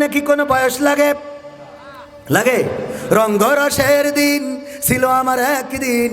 জন্য কি কোনো বয়স লাগে? লাগে। রঙ্গরসের দিন ছিল আমার একদিন।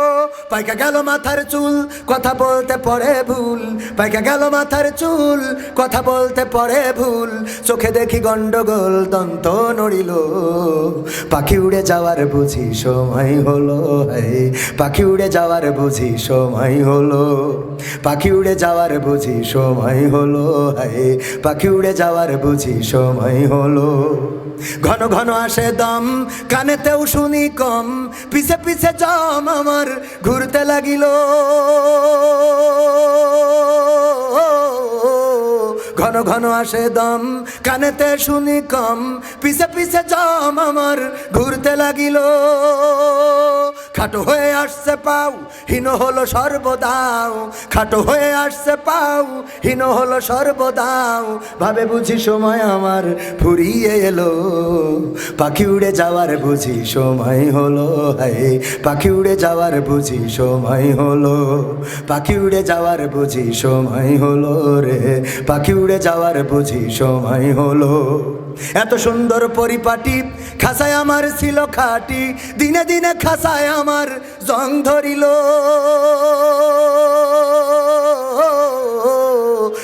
পাইকা গেল মাথার চুল, কথা বলতে পড়ে ভুল। পাইকা গেল মাথার চুল, কথা বলতে পড়ে ভুল। চোখে দেখি গন্ডগোল, দন্ত নড়িল। পাখি উড়ে যাওয়ার বুঝি সময় হলো পাখি উড়ে যাওয়ার বুঝি সময় হলো, পাখি উড়ে যাওয়ার বুঝি সময় হলো পাখি উড়ে যাওয়ার বুঝি সময় হলো। ঘন ঘন আসে দম কানেতেও শুনি কম। পিছে পিছে জম আমার ঘুরতে লাগিল। ঘন ঘন আসে দম, কানেতে শুনি কম। পিছে পিছে জম আমার, ঘুরতে লাগিল। খাটো হয়ে আসছে পাও, হীন হলো সর্বদাও। খাটো হয়ে আসছে পাও, হীন হলো সর্বদাও। ভাবে বুঝি সময় আমার ফুরিয়ে এলো। পাখি উড়ে যাওয়ার বুঝি সময় হলো, হায়। পাখি উড়ে যাওয়ার বুঝি সময় হলো, পাখি উড়ে যাওয়ার বুঝি সময় হলো রে। পাখি উড়ে যাওয়ার বুঝি সময় হলো। এত সুন্দর পরিপাটি, খাসায় আমার ছিল খাটি, দিনে দিনে খাসায় আমার জং ধরিল।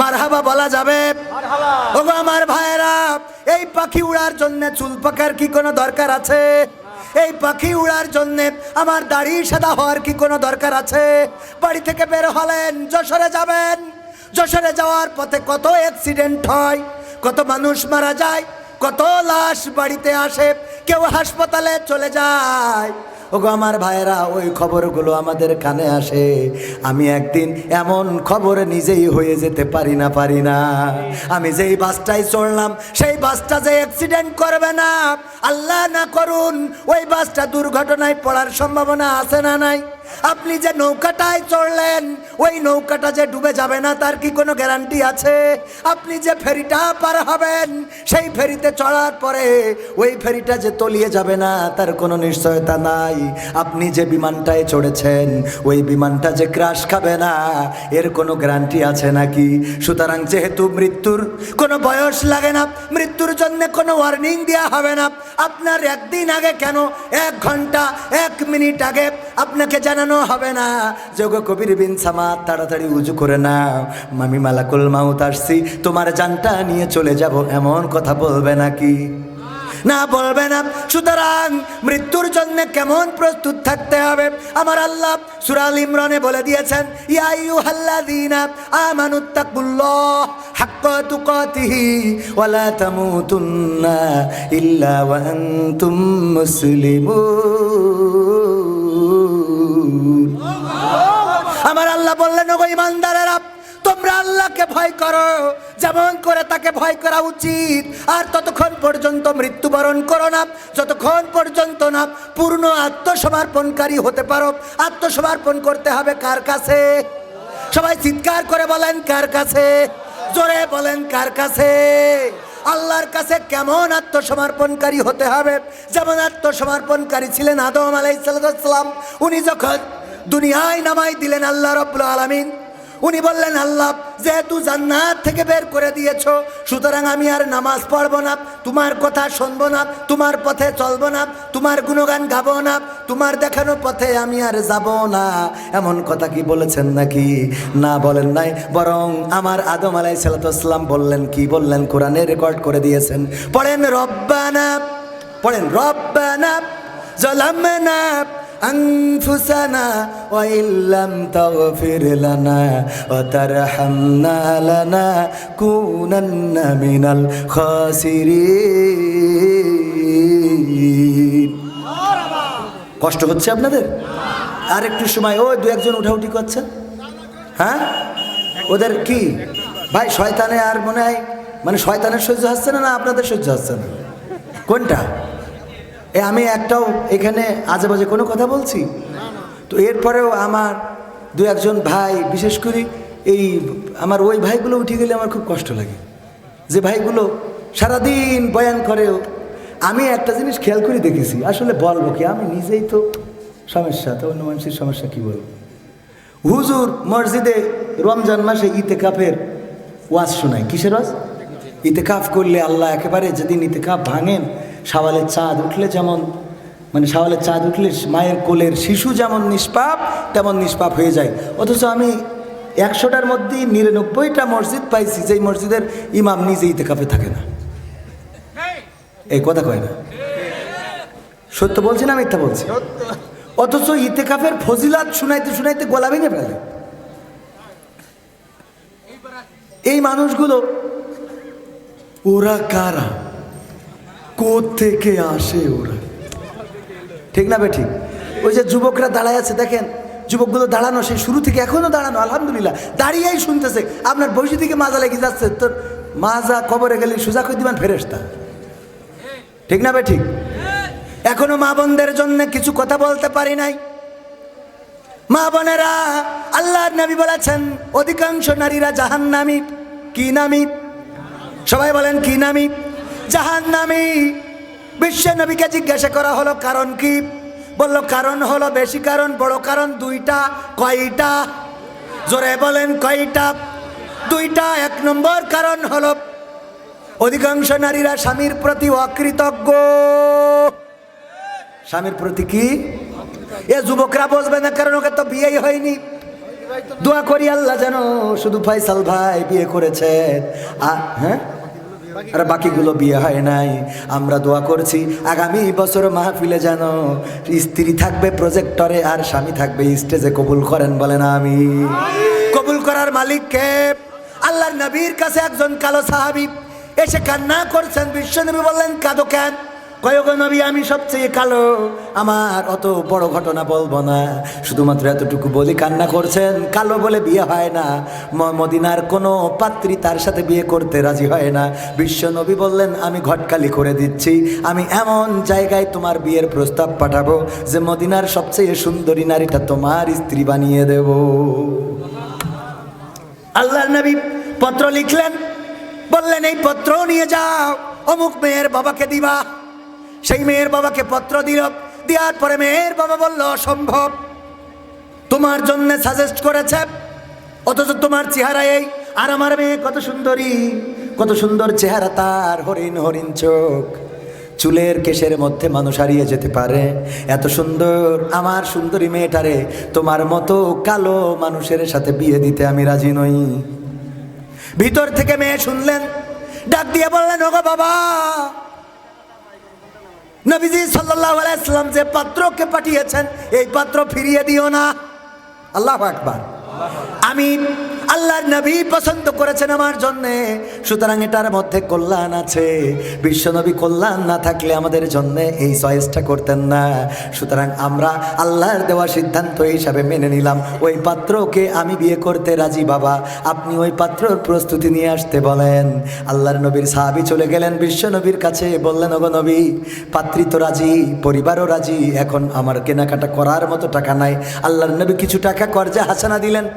মারহাবা বলা যাবে। ওগো আমার ভাইরা এই পাখি উড়ার জন্য চুল পাকার কি কোনো দরকার আছে? এই পাখি উড়ার জন্য আমার দাড়ি সাদা হওয়ার কি কোনো দরকার আছে? বাড়ি থেকে বের হলেন যশোরে যাবেন। যশোরে যাওয়ার পথে কত অ্যাক্সিডেন্ট হয় কত মানুষ মারা যায় কত লাশ বাড়িতে আসে কেউ হাসপাতালে চলে যায়। ওগো আমার ভাইয়েরা, ওই খবরগুলো আমাদের কানে আসে। আমি একদিন এমন খবর নিজেই হয়ে যেতে পারি না পারি না। আমি যেই বাসটায় চড়লাম, সেই বাসটা যে অ্যাক্সিডেন্ট করবে না। আল্লাহ না করুন, ওই বাসটা দুর্ঘটনায় পড়ার সম্ভাবনা আছে না নাই? আপনি যে নৌকাটায় চড়লেন, ওই নৌকাটা যে ডুবে যাবে না, তার কি কোনো গ্যারান্টি আছে? আপনি যে ফেরিটা পার হবেন, সেই ফেরিতে চড়ার পরে ওই ফেরিটা যে তলিয়ে যাবে না, তার কোনো নিশ্চয়তা নাই। আপনি যে বিমানটায় চড়েছেন, ওই বিমানটা যে ক্রাশ খাবে না, এর কোনো গ্যারান্টি আছে নাকি? সুতরাং যেহেতু মৃত্যুর কোনো বয়স লাগে না, মৃত্যুর জন্য কোনো ওয়ার্নিং দেওয়া হবে না। আপনার একদিন আগে কেন? এক ঘণ্টা, এক মিনিট আগে আপনাকে জানানো হবে না। যোগ কবির বিন সামাদ, তাড়াতাড়ি উজু করে না মামি মালাকুল মাউত আসছি, তোমার জানটা নিয়ে চলে যাব। এমন কথা বলবে নাকি? না বলবে না। সুতরাং মৃত্যুর জন্য কেমন প্রস্তুত থাকতে হবে? আমার আল্লাহ সুরাল ইমরানে বলে দিয়েছেন ইয়াইউ হাল্লাদিনা আমানুত্তাকুল্লাহ হাক্ক তুকাতিহি ওয়ালা তামুতুন্না ইল্লা ওয়া আনতুম বললেন, ওগো ইমানদারেরা, তোমরা আল্লাহকে ভয় করো। যেমন করে তাকে ভয় করা উচিত। আর ততক্ষণ পর্যন্ত মৃত্যুবরণ করো না। যতক্ষণ পর্যন্ত না পূর্ণ আত্মসমর্পণকারী হতে পারো। আত্মসমর্পণ করতে হবে কার কাছে? সবাই চিৎকার করে বলেন, কার কাছে? জোরে বলেন, কার কাছে? আল্লাহর কাছে কেমন আত্মসমর্পণকারী হতে হবে? যেমন আত্মসমর্পণকারী ছিলেন আদম আলাইসালাম উনি যখন দুনিয়ায় নামাই দিলেন আল্লাহ রব্বুল আলমিন। উনি বললেন, আল্লাহ, যেহেতু জান্নাত থেকে বের করে দিয়েছ, সুতরাং আমি আর নামাজ পড়ব না, তোমার কথা শুনব না, তোমার পথে চলবো না, তোমার গুণগান গাবো না, তোমার দেখানো পথে আমি আর যাব না। এমন কথা কি বলেছেন নাকি? না বলেন নাই, বরং আমার আদম আলাই সালাতাম বললেন, কি বললেন? কোরআনে রেকর্ড করে দিয়েছেন। পড়েন, রব্বানা পড়েন, রব্বানা, জলামনা أنفسنا وإن لم تغفر لنا وترحمنا لنكونن من الخاسرين কষ্ট হচ্ছে আপনাদের আর একটু সময় ওই দু একজন উঠাউঠি করছেন হ্যাঁ ওদের কি ভাই শয়তানে আর মনে হয় মানে শয়তানের সহ্য হচ্ছে না না আপনাদের সহ্য হচ্ছে না কোনটা এ, আমি একটাও এখানে আজে বাজে কোনো কথা বলছি? তো এরপরেও আমার দু একজন ভাই, বিশেষ করে এই আমার ওই ভাইগুলো উঠে গেলে আমার খুব কষ্ট লাগে। যে ভাইগুলো সারাদিন বয়ান করেও আমি একটা জিনিস খেয়াল করে দেখেছি, আসলে বলব কি, আমি নিজেই তো সমস্যা, তো অন্য মানুষের সমস্যা কী বলব? হুজুর মসজিদে রমজান মাসে ইতে কাপের ওয়াজ শোনায়, কিসের ওয়াজ? ইতেকাফ করলে আল্লাহ একেবারে যেদিন ইতে ইতেকাফ ভাঙেন সাওয়ালের চাঁদ উঠলে যেমন মানে সাওয়ালের চাঁদ উঠলে মায়ের কোলের শিশু যেমন নিষ্পাপ, তেমন নিষ্পাপ হয়ে যায়। অথচ আমি একশোটার মধ্যেই নিরানব্বইটা মসজিদ পাইছি, যেই মসজিদের ইমাম নিজে ইতেকাফে থাকে না। এই কথা কয় না। সত্য বলছি না মিথ্যা বলছি? অথচ ইতেকাফের ফজিলাত শুনাইতে শুনাইতে গলা ভেঙে ফেলে। এই মানুষগুলো, ওরা কারা? থেকে আসে ওরা? ঠিক না বে ঠিক? ওই যে যুবকরা দাঁড়ায় আছে, দেখেন, যুবকগুলো দাঁড়ানো, সেই শুরু থেকে এখনও দাঁড়ানো, আলহামদুলিল্লাহ। দাঁড়িয়েই শুনতেছে, আপনার বসে থেকে মাজা লেগে যাচ্ছে তোর মাজা কবরে গেলে সোজা করে দিবেন ফেরেস্তা ঠিক না বে ঠিক? এখনও মা বোনদের জন্য কিছু কথা বলতে পারি নাই। মা বোনেরা, আল্লাহর নবী বলেছেন, অধিকাংশ নারীরা জাহান্নামী। কি নামী? সবাই বলেন, কি নামি? জাহান নামি বিশ্ব নবীকে জিজ্ঞাসা করা হলো, কারণ কি? বলল, কারণ হলো বেশি কারণ, বড় কারণ দুইটা, কয়টা? জোরে বলেন, কয়টা? দুইটা, এক নম্বর কারণ হলো, অধিকাংশ নারীরা স্বামীর প্রতি অকৃতজ্ঞ। স্বামীর প্রতি কি? এ যুবকরা বসবে না, কারণ ওকে তো বিয়েই হয়নি। দোয়া করি আল্লাহ যেন শুধু ফয়সাল ভাই বিয়ে করেছে আ- হ্যাঁ? আর বাকিগুলো বিয়ে হয় নাই। আমরা দোয়া করছি আগামী বছর মাহফিলে যেন স্ত্রী থাকবে প্রজেক্টরে আর স্বামী থাকবে স্টেজে কবুল করেন বলেন আমি কবুল করার মালিক কে আল্লাহর নবীর কাছে একজন কালো সাহাবি এসে কান্না করছেন বিশ্বনবী বললেন কাদো কেন? কয়গ নবী, আমি সবচেয়ে কালো। আমার অত বড় ঘটনা বলব না। শুধুমাত্র এতটুকু বলি, কান্না করছেন, কালো বলে বিয়ে হয় না। মদিনার কোনো পাত্রী তার সাথে বিয়ে করতে রাজি হয় না। বিশ্ব নবী বললেন, আমি ঘটকালি করে দিচ্ছি। আমি এমন জায়গায় তোমার বিয়ের প্রস্তাব পাঠাবো যে মদিনার সবচেয়ে সুন্দরী নারীটা তোমার স্ত্রী বানিয়ে দেব। আল্লাহর নবী পত্র লিখলেন, বললেন, এই পত্র নিয়ে যাও। অমুক মেয়ের বাবাকে দিবা। সেই মেয়ের বাবাকে পত্র দিল। দেওয়ার পরে মেয়ের বাবা বলল, অসম্ভব। তোমার জন্য সাজেস্ট করেছে। অথচ তোমার চেহারা এই। আর আমার মেয়ে কত সুন্দরী, কত সুন্দর চেহারা তার হরিণ হরিণ চোখ। চুলের কেশের মধ্যে মানুষ হারিয়ে যেতে পারে। এত সুন্দর আমার সুন্দরী মেয়েটারে তোমার মতো কালো মানুষের সাথে বিয়ে দিতে আমি রাজি নই। ভিতর থেকে মেয়ে শুনলেন। ডাক দিয়ে বললেন, ওগো বাবা নবীজি সাল্লাহ আলাইসাল্লাম যে পাত্রকে পাঠিয়েছেন এই পাত্র ফিরিয়ে দিও না। আল্লাহ আকবার। আমি আল্লাহর নবী পছন্দ করেছেন আমার জন্যে। সুতরাং এটার মধ্যে কল্যাণ আছে। বিশ্বনবী কল্যাণ না থাকলে আমাদের জন্য এই চয়েসটা করতেন না। সুতরাং আমরা আল্লাহর দেওয়া সিদ্ধান্ত হিসাবে মেনে নিলাম। ওই পাত্রকে আমি বিয়ে করতে রাজি, বাবা। আপনি ওই পাত্রর প্রস্তুতি নিয়ে আসতে বলেন। আল্লাহর নবীর সাহাবি চলে গেলেন বিশ্বনবীর কাছে। বললেন, ওগো নবী, পাত্রী তো রাজি, পরিবারও রাজি। এখন আমার কেনাকাটা করার মতো টাকা নাই। আল্লাহর নবী কিছু টাকা কর্জা হাসানা দিলেন।